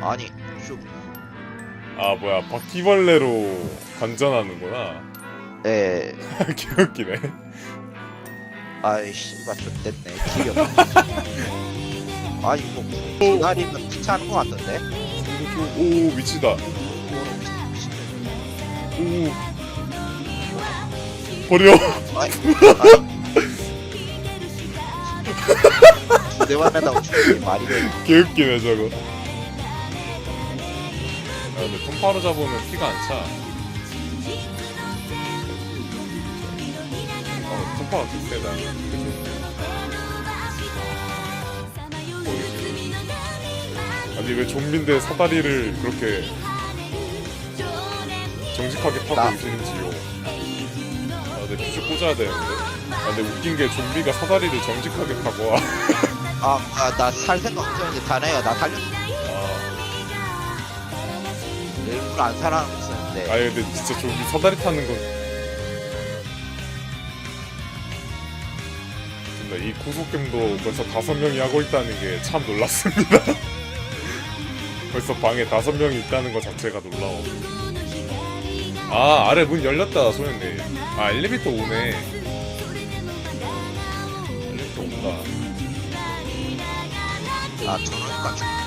아니 슈아 뭐야 바퀴벌레로 관전하는구나. 예. 개웃기네. 아이 씨발 좋됐네. 기력 아 이거 기다리면 귀찮은 거 같던데? 오 미치다. 오. 버려. 아이 두대 맞는다고 죽는 게 말이 돼. 개웃기네 저거. 야 근데 톰파로 잡으면 피가 안 차. 어 톰파가 좀 세다. 아니 왜 좀비인데 사다리를 그렇게 정직하게 타고 나- 계시는지요? 아 근데 퓨즈 꽂아야 되는데. 아 근데 웃긴 게 좀비가 사다리를 정직하게 타고 와. 아나 살 생각 없었는데 다네요 나 살렸 일부러 안 있었는데. 아니 근데 진짜 좀비 사다리 타는 건 근데 이 구속겜도 벌써 다섯 명이 하고 있다는 게 참 놀랐습니다. 벌써 방에 다섯 명이 있다는 것 자체가 놀라워. 아 아래 문 열렸다 소연님. 아 엘리베이터 오네. 엘리베이터 온다 아 저러니까 죽구나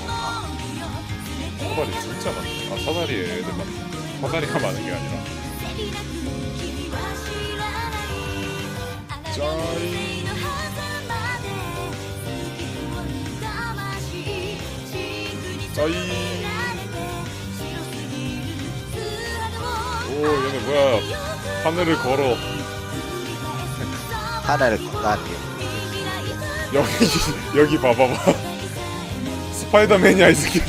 사다리 진짜 많다 아 사다리에 애들 많다 사다리가 많은 게 아니라. 짜이. 짜이 오 얘네 뭐야. 하늘을 걸어. 하나를 건너한테 여기 여기 봐봐봐. 스파이더맨이야 이 새끼